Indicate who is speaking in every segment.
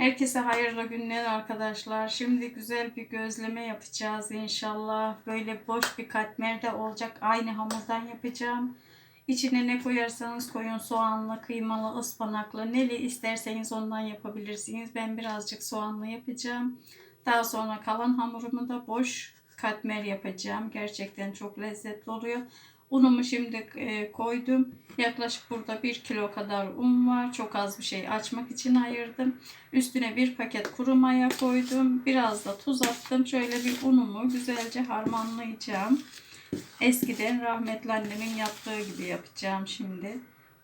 Speaker 1: Herkese hayırlı günler arkadaşlar. Şimdi güzel bir gözleme yapacağız inşallah. Böyle boş bir katmer de olacak. Aynı hamurdan yapacağım. İçine ne koyarsanız koyun soğanlı, kıymalı, ıspanaklı, neli isterseniz ondan yapabilirsiniz. Ben birazcık soğanlı yapacağım. Daha sonra kalan hamurumu da boş katmer yapacağım. Gerçekten çok lezzetli oluyor. Unumu şimdi e, koydum. Yaklaşık burada 1 kilo kadar un var. Çok az bir şey açmak için ayırdım. Üstüne bir paket kuru maya koydum. Biraz da tuz attım. Şöyle bir unumu güzelce harmanlayacağım. Eskiden rahmetli annemin yaptığı gibi yapacağım şimdi.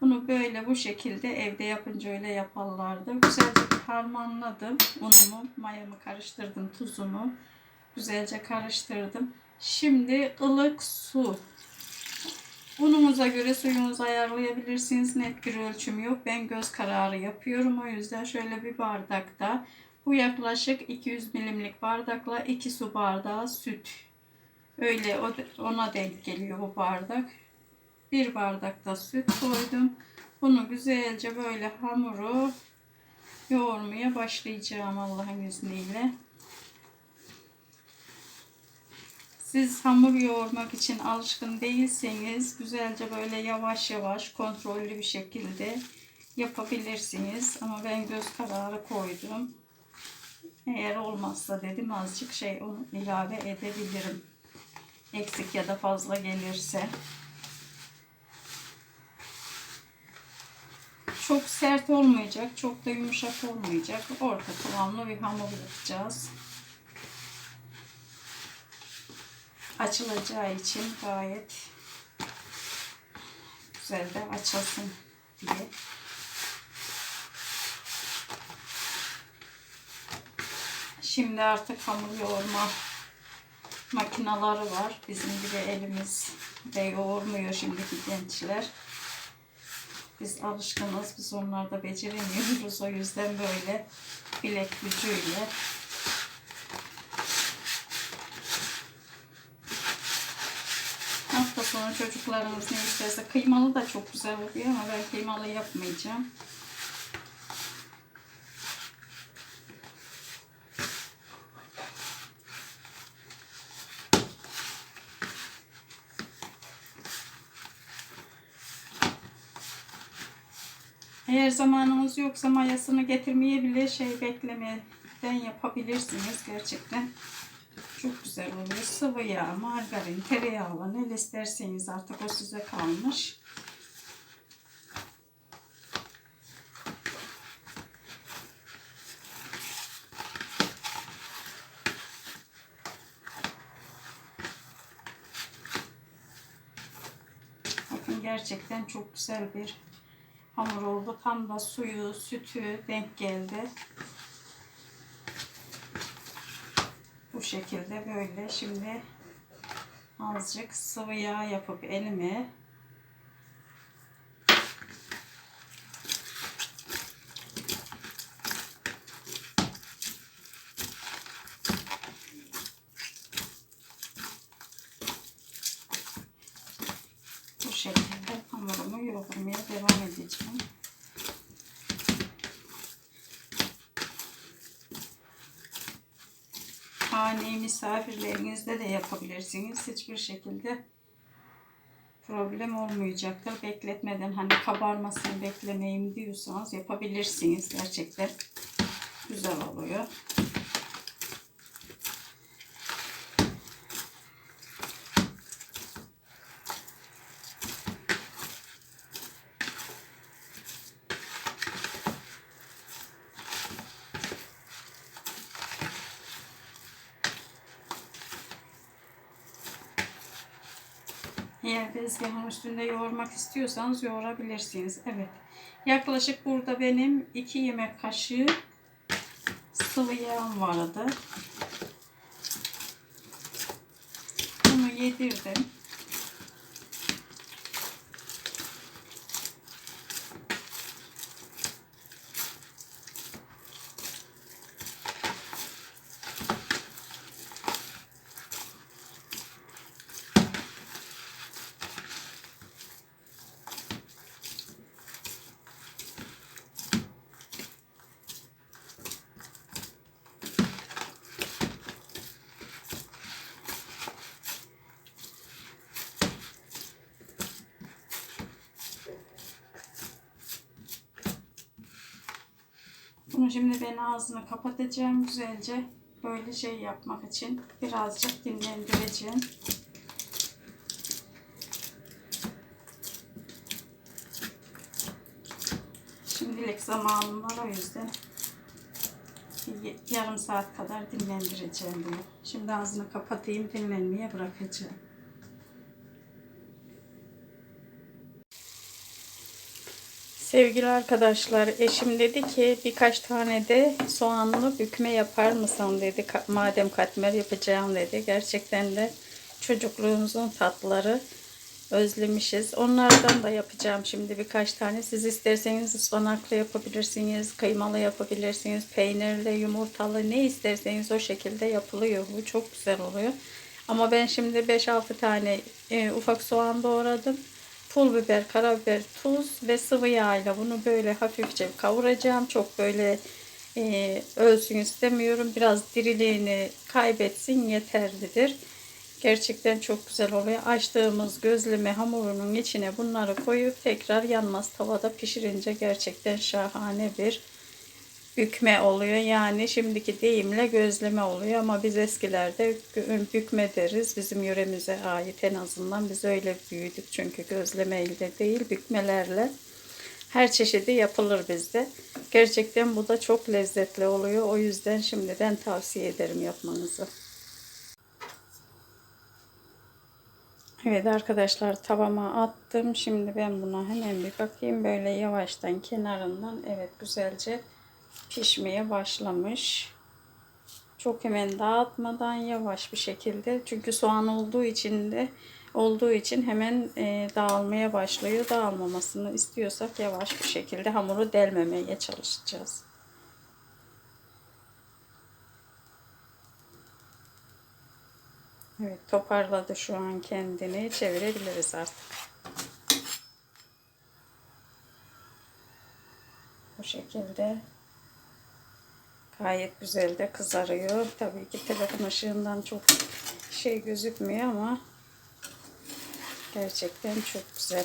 Speaker 1: Bunu böyle bu şekilde evde yapınca öyle yaparlardı. Güzelce harmanladım unumu. Mayamı karıştırdım, tuzumu. Güzelce karıştırdım. Şimdi ılık su Ununuza göre suyunuzu ayarlayabilirsiniz. Net bir ölçüm yok. Ben göz kararı yapıyorum. O yüzden şöyle bir bardakta bu yaklaşık 200 milimlik bardakla 2 su bardağı süt. Öyle ona denk geliyor bu bardak. Bir bardakta süt koydum. Bunu güzelce böyle hamuru yoğurmaya başlayacağım Allah'ın izniyle. Siz hamur yoğurmak için alışkın değilseniz güzelce böyle yavaş yavaş kontrollü bir şekilde yapabilirsiniz. Ama ben göz kararı koydum. Eğer olmazsa dedim azıcık şey onu ilave edebilirim. Eksik ya da fazla gelirse. Çok sert olmayacak, çok da yumuşak olmayacak. Orta kıvamlı bir hamur yapacağız. Açılacağı için gayet güzel de açılsın diye. Şimdi artık hamur yoğurma makinaları var. Bizim gibi elimiz de yoğurmuyor şimdiki gençler. Biz alışkınız. Biz onlarda beceremiyoruz. O yüzden böyle bilek gücüyle sonra çocuklarımız ne isterse kıymalı da çok güzel oluyor ama ben kıymalı yapmayacağım. Eğer zamanınız yoksa mayasını getirmeye bile şey beklemeden yapabilirsiniz gerçekten. Çok güzel oluyor. Sıvı yağ, margarin, tereyağı ne isterseniz artık o size kalmış. Bakın gerçekten çok güzel bir hamur oldu. Tam da suyu, sütü denk geldi. Bu şekilde böyle. Şimdi azıcık sıvı yağ yapıp elime bu şekilde hamurumu yoğurmaya devam edeceğim. Hane misafirlerinizde de yapabilirsiniz. Hiçbir şekilde problem olmayacaktır. Bekletmeden hani kabarmasını beklemeyeyim diyorsanız yapabilirsiniz. Gerçekten güzel oluyor. Eğer tezgahın üstünde yoğurmak istiyorsanız yoğurabilirsiniz. Evet. Yaklaşık burada benim 2 yemek kaşığı sıvı yağım vardı. Bunu yedirdim. Şimdi ben ağzını kapatacağım güzelce. Böyle şey yapmak için birazcık dinlendireceğim. Şimdilik zamanım var o yüzden yarım saat kadar dinlendireceğim bunu. Şimdi ağzını kapatayım dinlenmeye bırakacağım. Sevgili arkadaşlar eşim dedi ki birkaç tane de soğanlı bükme yapar mısın dedi. Madem katmer yapacağım dedi. Gerçekten de çocukluğumuzun tatları özlemişiz. Onlardan da yapacağım şimdi birkaç tane. Siz isterseniz ıspanaklı yapabilirsiniz, kıymalı yapabilirsiniz, peynirli, yumurtalı ne isterseniz o şekilde yapılıyor. Bu çok güzel oluyor. Ama ben şimdi 5-6 tane e, ufak soğan doğradım. Pul biber, karabiber, tuz ve sıvı yağ ile bunu böyle hafifçe kavuracağım. Çok böyle e, ölsün istemiyorum. Biraz diriliğini kaybetsin yeterlidir. Gerçekten çok güzel oluyor. Açtığımız gözleme hamurunun içine bunları koyup tekrar yanmaz tavada pişirince gerçekten şahane bir bükme oluyor. Yani şimdiki deyimle gözleme oluyor ama biz eskilerde bükme deriz. Bizim yöremize ait en azından biz öyle büyüdük çünkü gözleme ile değil bükmelerle her çeşidi yapılır bizde. Gerçekten bu da çok lezzetli oluyor. O yüzden şimdiden tavsiye ederim yapmanızı. Evet arkadaşlar tavama attım. Şimdi ben buna hemen bir bakayım. Böyle yavaştan kenarından evet güzelce pişmeye başlamış. Çok hemen dağıtmadan yavaş bir şekilde. Çünkü soğan olduğu için de olduğu için hemen e, dağılmaya başlıyor. Dağılmamasını istiyorsak yavaş bir şekilde hamuru delmemeye çalışacağız. Evet toparladı şu an kendini. Çevirebiliriz artık. Bu şekilde gayet güzel de kızarıyor. Tabii ki telefon ışığından çok şey gözükmüyor ama gerçekten çok güzel.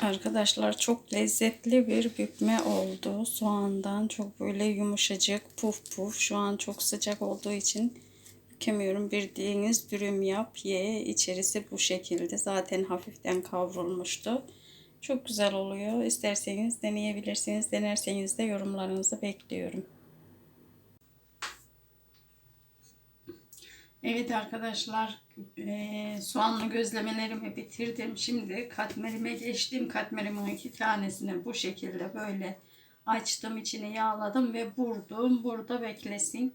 Speaker 1: Arkadaşlar çok lezzetli bir bükme oldu. Soğandan çok böyle yumuşacık puf puf. Şu an çok sıcak olduğu için bükemiyorum. Bildiğiniz dürüm yap ye. İçerisi bu şekilde. Zaten hafiften kavrulmuştu. Çok güzel oluyor. İsterseniz deneyebilirsiniz. Denerseniz de yorumlarınızı bekliyorum. Evet arkadaşlar eee, soğanlı gözlemelerimi bitirdim. Şimdi katmerime geçtim. Katmerimin iki tanesini bu şekilde böyle açtım. içini yağladım ve vurdum. Burada beklesin.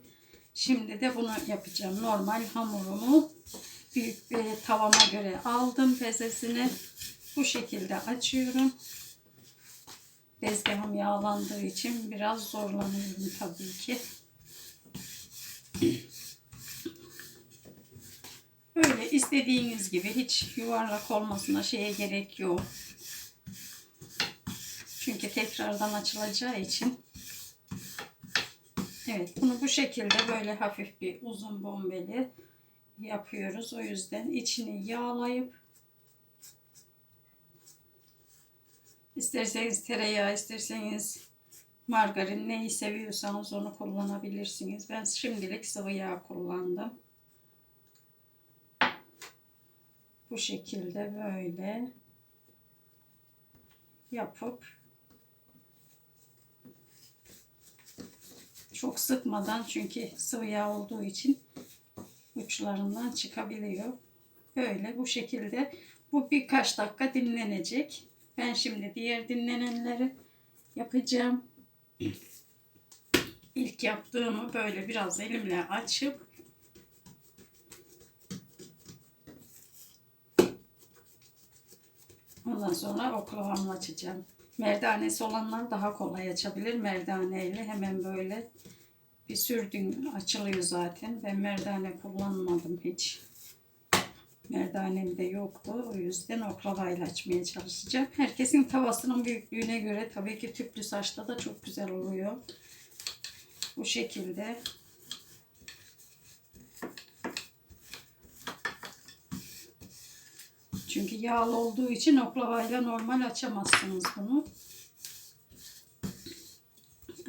Speaker 1: Şimdi de bunu yapacağım. Normal hamurumu büyük bir tavama göre aldım pezesini. Bu şekilde açıyorum. Tezgahım yağlandığı için biraz zorlanıyorum tabii ki. Böyle istediğiniz gibi hiç yuvarlak olmasına şeye gerek yok. Çünkü tekrardan açılacağı için. Evet bunu bu şekilde böyle hafif bir uzun bombeli yapıyoruz. O yüzden içini yağlayıp isterseniz tereyağı isterseniz margarin neyi seviyorsanız onu kullanabilirsiniz. Ben şimdilik sıvı yağ kullandım. Bu şekilde böyle yapıp çok sıkmadan çünkü sıvı yağ olduğu için uçlarından çıkabiliyor. Böyle bu şekilde bu birkaç dakika dinlenecek. Ben şimdi diğer dinlenenleri yapacağım. İlk yaptığımı böyle biraz elimle açıp Ondan sonra oklavamla açacağım. Merdanesi olanlar daha kolay açabilir. Merdaneyle hemen böyle bir sürdüğün açılıyor zaten. Ben merdane kullanmadım hiç. Merdanem de yoktu. O yüzden oklavayla açmaya çalışacağım. Herkesin tavasının büyüklüğüne göre tabii ki tüplü saçta da çok güzel oluyor. Bu şekilde Çünkü yağlı olduğu için oklavayla normal açamazsınız bunu.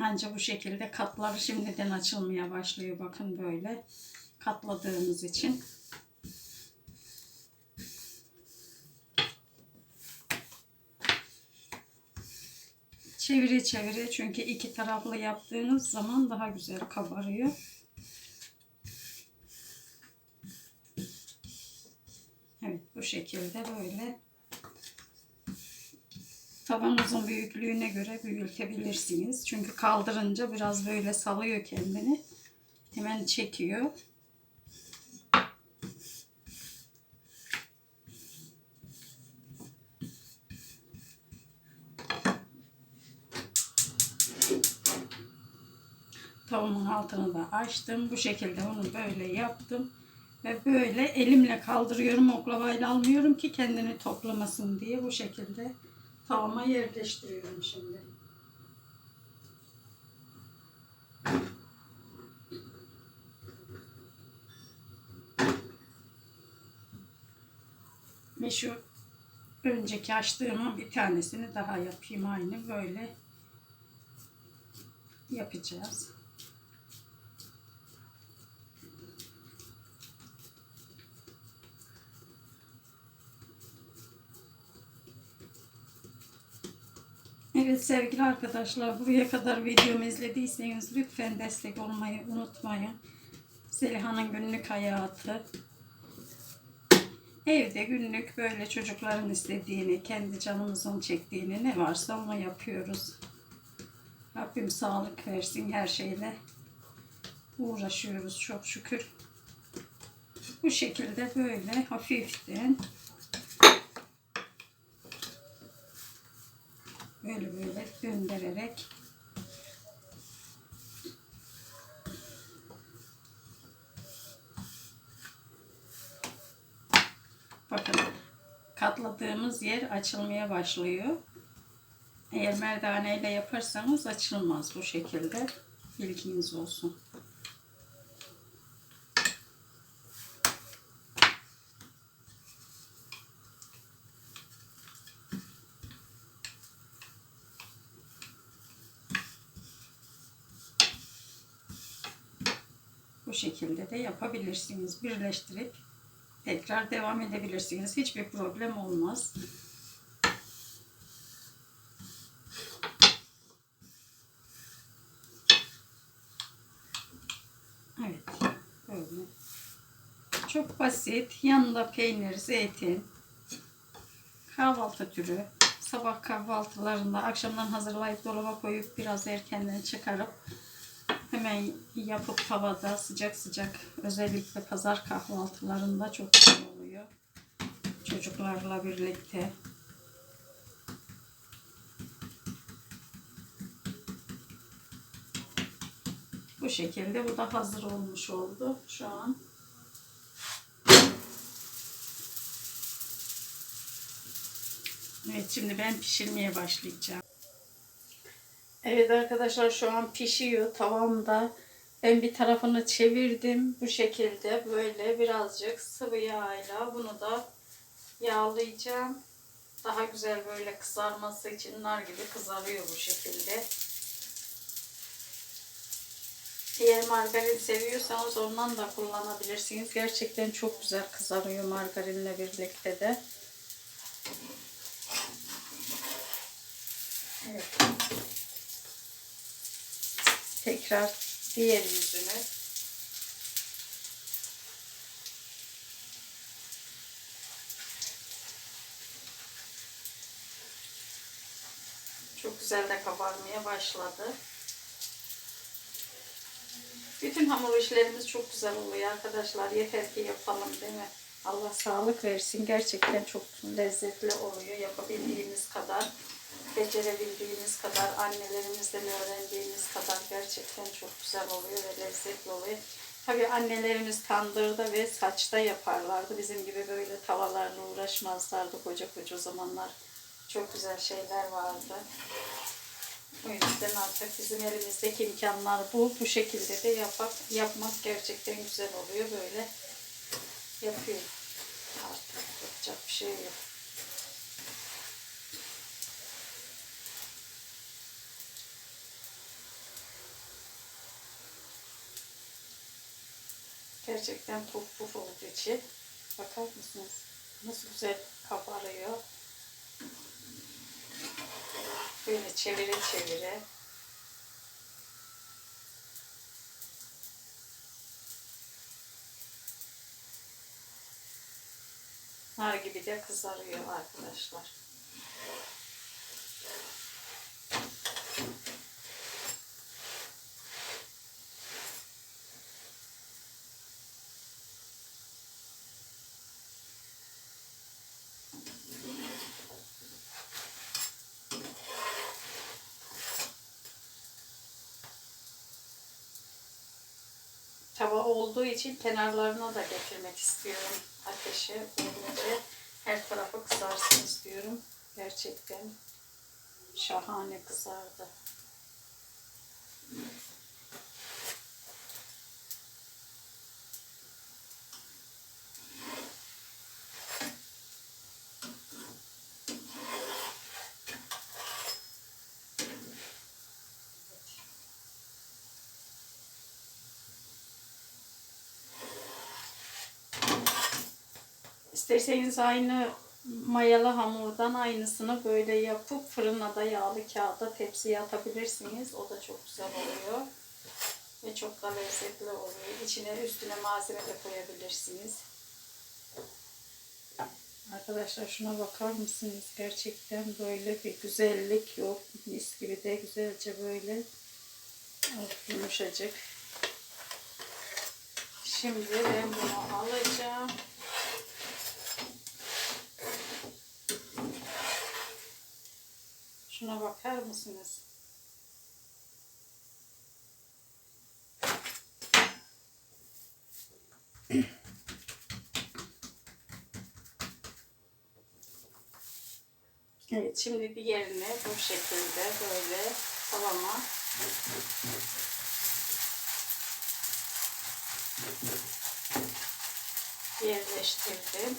Speaker 1: Ancak bu şekilde katları şimdiden açılmaya başlıyor. Bakın böyle katladığımız için. Çevire çevire çünkü iki taraflı yaptığınız zaman daha güzel kabarıyor. Şekilde böyle tavanızın büyüklüğüne göre büyütebilirsiniz. Çünkü kaldırınca biraz böyle salıyor kendini. Hemen çekiyor. Tavuğumun altını da açtım. Bu şekilde onu böyle yaptım. Ve böyle elimle kaldırıyorum. Oklavayla almıyorum ki kendini toplamasın diye. Bu şekilde tavama yerleştiriyorum şimdi. Ve şu önceki açtığımın bir tanesini daha yapayım aynı böyle yapacağız. Evet sevgili arkadaşlar buraya kadar videomu izlediyseniz lütfen destek olmayı unutmayın. Zeliha'nın günlük hayatı. Evde günlük böyle çocukların istediğini, kendi canımızın çektiğini ne varsa onu yapıyoruz. Rabbim sağlık versin her şeyle. Uğraşıyoruz çok şükür. Bu şekilde böyle hafiften böyle böyle döndürerek bakın katladığımız yer açılmaya başlıyor. Eğer merdaneyle yaparsanız açılmaz bu şekilde. Bilginiz olsun. Bu de yapabilirsiniz. Birleştirip tekrar devam edebilirsiniz. Hiçbir problem olmaz. Evet. Böyle. Çok basit. Yanında peynir, zeytin, kahvaltı türü. Sabah kahvaltılarında akşamdan hazırlayıp dolaba koyup biraz erkenden çıkarıp hemen yapıp tavada sıcak sıcak özellikle pazar kahvaltılarında çok güzel oluyor. Çocuklarla birlikte. Bu şekilde bu da hazır olmuş oldu şu an. Evet şimdi ben pişirmeye başlayacağım. Evet arkadaşlar şu an pişiyor tavamda. Ben bir tarafını çevirdim. Bu şekilde böyle birazcık sıvı yağıyla bunu da yağlayacağım. Daha güzel böyle kızarması için nar gibi kızarıyor bu şekilde. Eğer margarin seviyorsanız ondan da kullanabilirsiniz. Gerçekten çok güzel kızarıyor margarinle birlikte de. Evet. Tekrar diğer yüzünü. Çok güzel de kabarmaya başladı. Bütün hamur işlerimiz çok güzel oluyor arkadaşlar. Yeter ki yapalım değil mi? Allah sağlık versin. Gerçekten çok lezzetli oluyor. Yapabildiğimiz kadar, becerebildiğimiz kadar, annelerimizden öğrendiğimiz kadar gerçekten çok güzel oluyor ve lezzetli oluyor. Tabii annelerimiz tandırda ve saçta yaparlardı. Bizim gibi böyle tavalarla uğraşmazlardı koca koca zamanlar. Çok güzel şeyler vardı. O yüzden artık bizim elimizdeki imkanlar bu. Bu şekilde de yapak, yapmak gerçekten güzel oluyor. Böyle yapıyor artık. Yapacak bir şey yok. Gerçekten puf puf olduğu için bakar mısınız? Nasıl güzel kabarıyor. Böyle çevire çevire. Nar gibi de kızarıyor arkadaşlar. Tava olduğu için kenarlarına da getirmek istiyorum ateşe. Böylece her tarafı kızarsın istiyorum. Gerçekten şahane kızardı. İsterseniz aynı mayalı hamurdan aynısını böyle yapıp fırına da yağlı kağıda tepsiye atabilirsiniz. O da çok güzel oluyor. Ve çok da lezzetli oluyor. İçine üstüne malzeme de koyabilirsiniz. Arkadaşlar şuna bakar mısınız? Gerçekten böyle bir güzellik yok. Mis gibi de güzelce böyle of, yumuşacık. Şimdi ben bunu alacağım. Şuna bakar mısınız? Evet, şimdi diğerini bu şekilde böyle tavama yerleştirdim.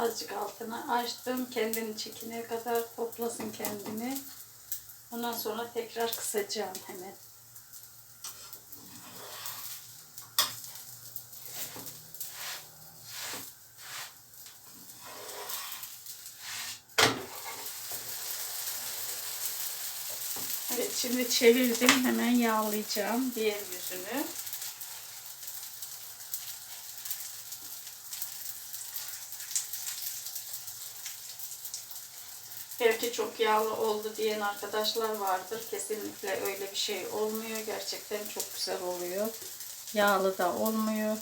Speaker 1: Azıcık altını açtım. Kendini çekine kadar toplasın kendini. Ondan sonra tekrar kısacağım hemen. Evet şimdi çevirdim. Hemen yağlayacağım diğer yüzünü. Belki çok yağlı oldu diyen arkadaşlar vardır. Kesinlikle öyle bir şey olmuyor. Gerçekten çok güzel oluyor. Yağlı da olmuyor.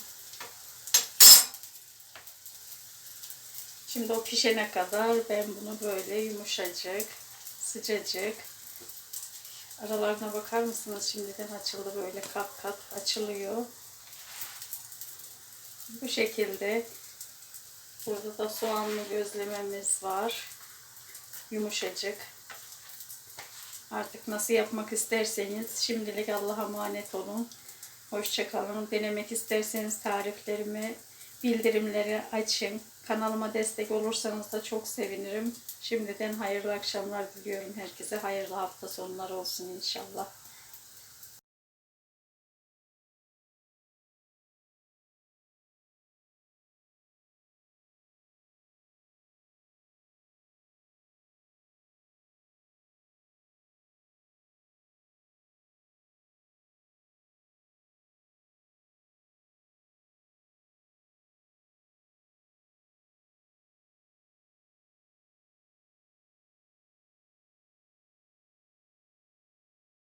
Speaker 1: Şimdi o pişene kadar ben bunu böyle yumuşacık, sıcacık. Aralarına bakar mısınız? Şimdiden açıldı böyle kat kat açılıyor. Bu şekilde. Burada da soğanlı gözlememiz var yumuşacık. Artık nasıl yapmak isterseniz şimdilik Allah'a emanet olun. Hoşçakalın. Denemek isterseniz tariflerimi, bildirimleri açın. Kanalıma destek olursanız da çok sevinirim. Şimdiden hayırlı akşamlar diliyorum herkese. Hayırlı hafta sonları olsun inşallah.